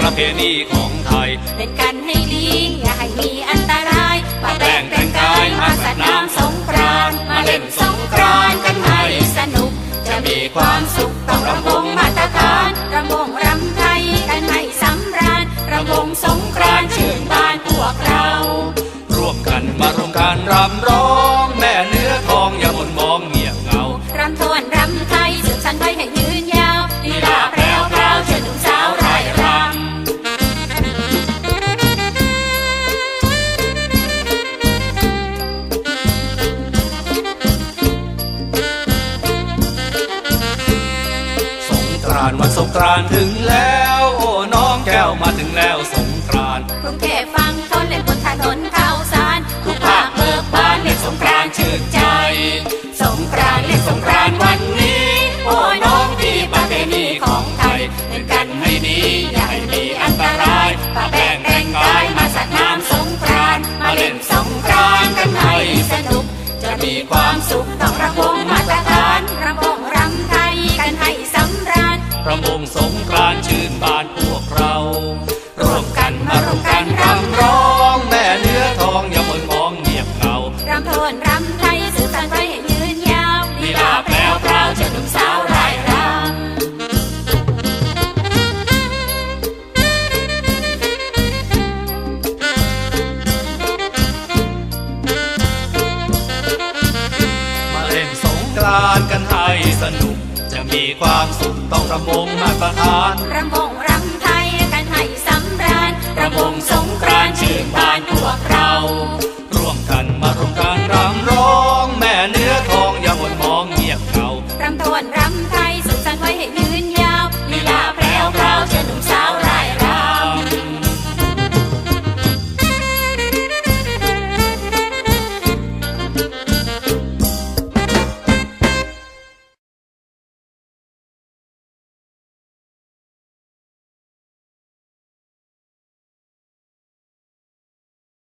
ประเพณีของไทย เล่นกันให้ดี อย่าให้มีอันตรายมาแบ่งแต่งกายมาสาดน้ำสงกรานต์มาเล่นสงกรานต์กันให้สนุก จะมีความสุขต้องรำวงมาตรฐานรำวงรำไทยกันให้สำราญรำวงสงกรานต์ชื่นบานพวกเรา ร่วมกันมารวมการรำร้อง วันสงกรานต์ถึงแล้ว โอ้น้องแก้วมาถึงแล้ว ราญประมงสงกรานชื่นบานพวกเราร่วมกันมารวมกันรำร้องแม่เนื้อทองอย่าหมนมองเงียบเงารำโทนรำไทยสืบสานไว้ให้ยืนยาวลีลาแพรวพราวเชิญหนุ่มสาวรายรำมาเล่นสงกรานกันให้สนุก จะมีความสุขต้องระมงมาประทานระมงรำไทยกันให้สำราญระมงสงกรานชื่นบานพวกเรา ร่วมกันมารวมกันรำร